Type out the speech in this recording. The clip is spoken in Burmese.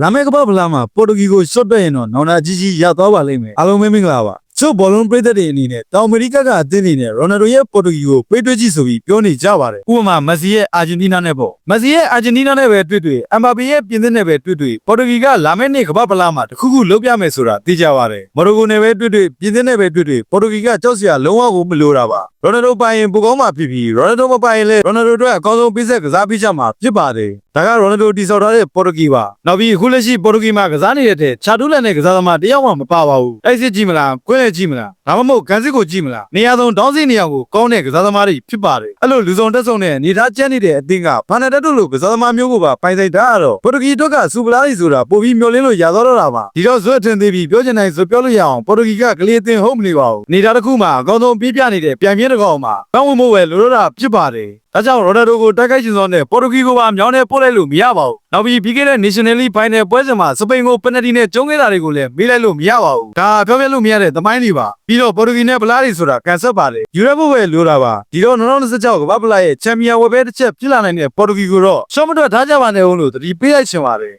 လာမယ့်ကမ္ဘာဖလားမှာပေါ်တူဂီကိုရှော့တက်ရင်တော့နောင်နာကြီးကြီးရသွားပါလိမ့်မယ်အားလုံးပဲမင်္ဂလာပါ ချို့ဘောလုံးပရိသတ်တွေအနေနဲ့တောင်အမေရိကကအသင်းအနေနဲ့ရိုနယ်ဒိုရဲ့ပေါ်တူဂီကိုပေးတွေ့ကြည့်ဆိုပြီးပြောနေကြပါတယ်ဥပမာမက်ဆီရဲ့အာဂျင်တီးနားနဲ့ပေါ့မက်ဆီရဲ့အာဂျင်တီးနားနဲ့ပဲတွေ့တွေ့အမ်ဘာပေရဲ့ပြင်သစ်နဲ့ပဲတွေ့တွေ့ပေါ်တူဂီကလာမယ့်နေ့ကမ္ဘာဖလားမှာတခုခုလုပ်ပြမယ်ဆိုတာသိကြပါတယ်မော်ရိုကိုနဲ့ပဲတွေ့တွေ့ပြင်သစ်နဲ့ပဲတွေ့တွေ့ပေါ်တူဂီကကြောက်စရာလုံးဝကိုမလိုတာပါရိုနယ်ဒိုပိုင်ရင်ပိုကောင်းမှဖြစ်ပြီးရိုနယ်ဒိုမပိုင်ရင်လည်းရိုနယ်ဒိုအတွက်အကောင်းဆုံးပေးဆက်ကစားပေးချမှာဖြစ်ပါတယ်ဒါကရိုနယ်ဒိုတီဆော်ထားတဲ့ပေါ်တူဂီပါနောက်ပြီးအခုလက်ရှိပေါ်တူဂီမှာကစားနေတဲ့တဲ့ချာတူးလက်နဲ့ကစားသမားတယောက်မှမပါပါဘူးအဲ့စစ်ကြည့်မလားကွင်းလက်ကြည့်မလားဒါမှမဟုတ်ကန်စစ်ကိုကြည့်မလားနေရာဆုံးတောင်းစီနေရာကိုကောင်းတဲ့ကစားသမားတွေဖြစ်ပါတယ်အဲ့လိုလူစုံတက်ဆုံတဲ့နေသားကျန်းနေတဲ့အသင်းကဖာနယ်တက်တို့လိုကစားသမားမျိုးကိုပါပိုင်ဆိုင်တာကတော့ပေါ်တူဂီအတွက်ကစူပလာရီဆိုတာပိုပြီးမျောလင်းလို့ရသွားတော့တာပါဒီတော့ဇွတ်ထင်သေးပြီးပြောချင်တိုင်းဆိုပြောလို့ရအောင်ပေါ်တူဂီကကလေးအသင်းဟုတ်မနေပါဘူးနေသားတစ်ခုမှာအကောင်းဆုံးပြပြနေတဲ့ပြန်ပြင်းတစ်ကောင်မှာပန်းဝင်မို့ပဲလိုလိုတာဖြစ်ပါတယ် ဒါကြောင့်ရိုနယ်ဒိုကိုတိုက်ခိုက်ရှင်စောနဲ့ပေါ်တူဂီကိုပါမြောင်းနဲ့ပို့လိုက်လို့မရပါဘူး။နောက်ပြီးပြီးခဲ့တဲ့ National League Final ပွဲစဉ်မှာစပိန်ကိုပယ်နတီနဲ့ကျုံးခဲ့တာတွေကိုလည်းမေးလိုက်လို့မရပါဘူး။ဒါပြောပြလို့မရတဲ့သမိုင်းတွေပါ။ပြီးတော့ပေါ်တူဂီနဲ့ဗလာရီဆိုတာကန်ဆက်ပါတယ်။ယူရိုပပဲလိုတာပါ။ဒီတော့2026ကမ္ဘာ့ဖလားရဲ့ချန်ပီယံဝယ်ပဲတစ်ချက်ဖြစ်လာနိုင်တဲ့ပေါ်တူဂီကိုတော့ရှော့မတွက်ထားကြပါနဲ့ဦးလို့တတိပေးလိုက်ချင်ပါတယ်